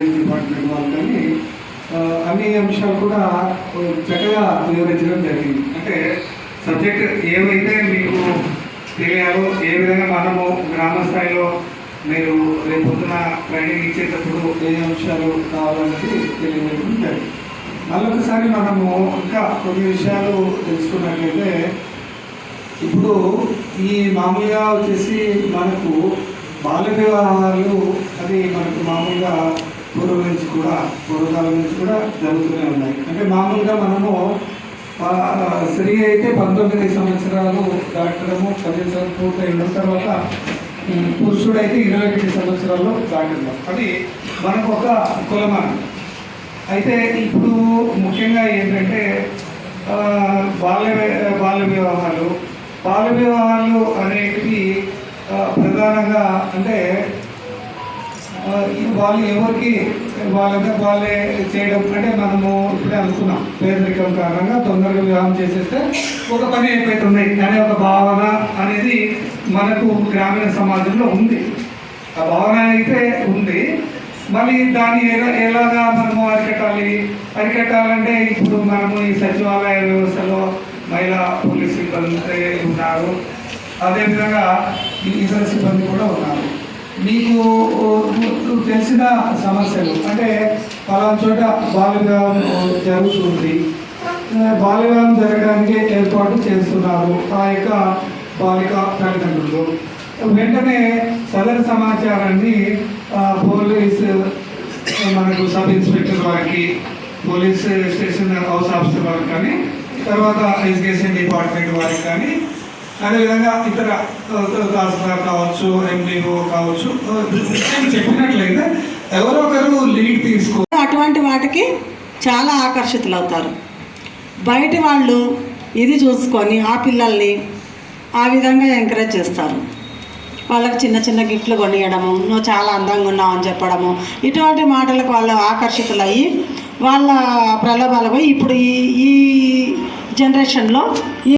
Department వాళ్ళు కానీ అన్ని అంశాలు కూడా చక్కగా వివరించడం జరిగింది. అంటే సబ్జెక్ట్ ఏవైతే మీకు తెలియాలో ఏ విధంగా మనము గ్రామ స్థాయిలో మీరు రేపు ట్రైనింగ్ ఇచ్చేటప్పుడు ఏ అంశాలు కావాలనేది తెలియజేయడం జరిగింది. మళ్ళొకసారి మనము ఇంకా కొన్ని విషయాలు తెలుసుకున్నట్లయితే ఇప్పుడు ఈ మామూలుగా వచ్చేసి మనకు బాల్య వ్యవహారాలు అది మనకు మామూలుగా పూర్వం నుంచి కూడా పూర్వకాలం నుంచి కూడా జరుగుతూనే ఉన్నాయి. అంటే మామూలుగా మనము స్త్రీ అయితే పంతొమ్మిది సంవత్సరాలు దాటడము పదిహేను సంవత్సరాలు పూర్తయిన తర్వాత పురుషుడైతే ఇరవై ఒకటి సంవత్సరాల్లో దాటడం అది మనకు ఒక కులమానం. అయితే ఇప్పుడు ముఖ్యంగా ఏంటంటే బాల్య బాల్య వివాహాలు బాల్య వివాహాలు అనేటివి ప్రధానంగా అంటే వాళ్ళు ఎవరికి వాళ్ళంతా వాళ్ళే చేయడం అంటే మనము ఇప్పుడే అనుకున్నాం. పేదరికం కారణంగా తొందరగా వివాహం చేసేస్తే ఒక పని అయిపోతున్నాయి అనే ఒక భావన అనేది మనకు గ్రామీణ సమాజంలో ఉంది. ఆ భావన అయితే ఉంది. మళ్ళీ దాన్ని ఎలా ఎలాగా మనము అరికట్టాలి? అరికట్టాలంటే ఇప్పుడు మనము ఈ సచివాలయ వ్యవస్థలో మహిళా పోలీస్ సిబ్బంది ఉన్నారు. అదేవిధంగా ఇతర సిబ్బంది కూడా ఉన్నారు. మీకు తెలిసిన సమస్యలు. అంటే పలానా చోట బాల్యవివాహం జరుగుతుంది. బాల్యవివాహం జరగడానికి ఏర్పాటు చేస్తున్నారు ఆ యొక్క బాలిక తల్లిదండ్రులు వెంటనే సదరు సమాచారాన్ని పోలీస్ మనకు సబ్ ఇన్స్పెక్టర్ వారికి పోలీస్ స్టేషన్ హౌస్ ఆఫీసర్ వారికి కానీ తర్వాత ఎడ్యుకేషన్ డిపార్ట్మెంట్ వారికి కానీ అదేవిధంగా ఇతర తహసీల్దార్ కావచ్చు ఎండిఓ కావచ్చు చెప్పినట్లయితే ఎవరో ఒకరు లీడ్ తీసుకో అటువంటి వాటికి చాలా ఆకర్షితులవుతారు బయటి వాళ్ళు ఇది చూసుకొని ఆ పిల్లల్ని ఆ విధంగా ఎంకరేజ్ చేస్తారు. వాళ్ళకి చిన్న చిన్న గిఫ్ట్లు కొనియడము నువ్వు చాలా అందంగా ఉన్నావు అని చెప్పడము ఇటువంటి మాటలకు వాళ్ళు ఆకర్షితులయ్యి వాళ్ళ ప్రలోభాలకు ఇప్పుడు ఈ ఈ జనరేషన్లో ఈ